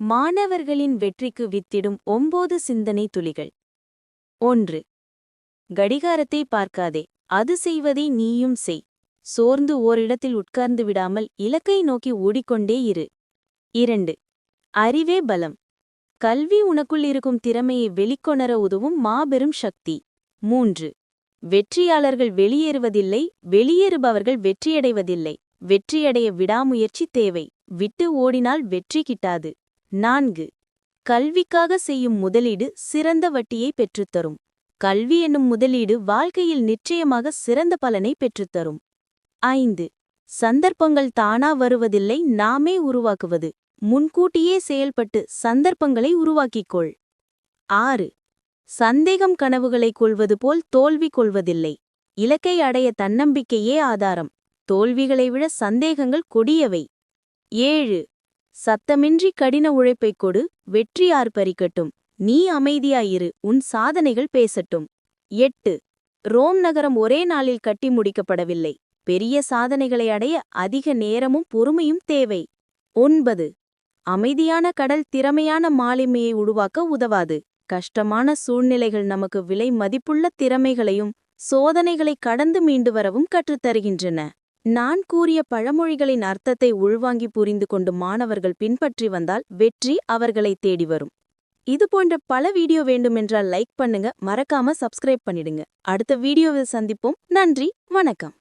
மாணவர்களின் வெற்றிக்கு வித்திடும் ஒம்போது சிந்தனை துளிகள். ஒன்று. கடிகாரத்தை பார்க்காதே அது செய்வதை நீயும் செய். சோர்ந்து ஓரிடத்தில் உட்கார்ந்து விடாமல் இலக்கை நோக்கி ஓடிக்கொண்டே இரு. இரண்டு. அறிவே பலம். கல்வி உனக்குள் இருக்கும் திறமையை வெளிக்கொணர உதவும் மாபெரும் சக்தி. மூன்று. வெற்றியாளர்கள் வெளியேறுவதில்லை வெளியேறுபவர்கள் வெற்றியடைவதில்லை. வெற்றியடைய விடாமுயற்சி தேவை. விட்டு ஓடினால் வெற்றி கிட்டாது. நான்கு. கல்விக்காக செய்யும் முதலீடு சிறந்த வட்டியை பெற்றுத்தரும். கல்வி என்னும் முதலீடு வாழ்க்கையில் நிச்சயமாக சிறந்த பலனை பெற்றுத்தரும். ஐந்து. சந்தர்ப்பங்கள் தானா வருவதில்லை நாமே உருவாக்குவது. முன்கூட்டியே செயல்பட்டு சந்தர்ப்பங்களை உருவாக்கிக்கொள். ஆறு. சந்தேகம் கனவுகளை கொள்வது போல் தோல்வி கொள்வதில்லை. இலக்கை அடைய தன்னம்பிக்கையே ஆதாரம். தோல்விகளை விட சந்தேகங்கள் கொடியவை. ஏழு. சத்தமின்றி கடின உழைப்பைக் கொடு வெற்றி ஆர்ப்பரிக்கட்டும் நீ அமைதியாயிரு உன் சாதனைகள் பேசட்டும். எட்டு. ரோம் நகரம் ஒரே நாளில் கட்டி முடிக்கப்படவில்லை. பெரிய சாதனைகளை அடைய அதிக நேரமும் பொறுமையும் தேவை. ஒன்பது. அமைதியான கடல் திறமையான மாலிமையை உருவாக்க உதவாது. கஷ்டமான சூழ்நிலைகள் நமக்கு விலை மதிப்புள்ள திறமைகளையும் சோதனைகளை கடந்து மீண்டு வரவும் கற்றுத்தருகின்றன. நான் கூறிய பழமொழிகளின் அர்த்தத்தை உள்வாங்கி புரிந்து கொண்டு மாணவர்கள் பின்பற்றி வந்தால் வெற்றி அவர்களை தேடி வரும். இது போன்ற பல வீடியோ வேண்டுமென்றால் லைக் பண்ணுங்க மறக்காம சப்ஸ்கிரைப் பண்ணிடுங்க. அடுத்த வீடியோவில் சந்திப்போம். நன்றி வணக்கம்.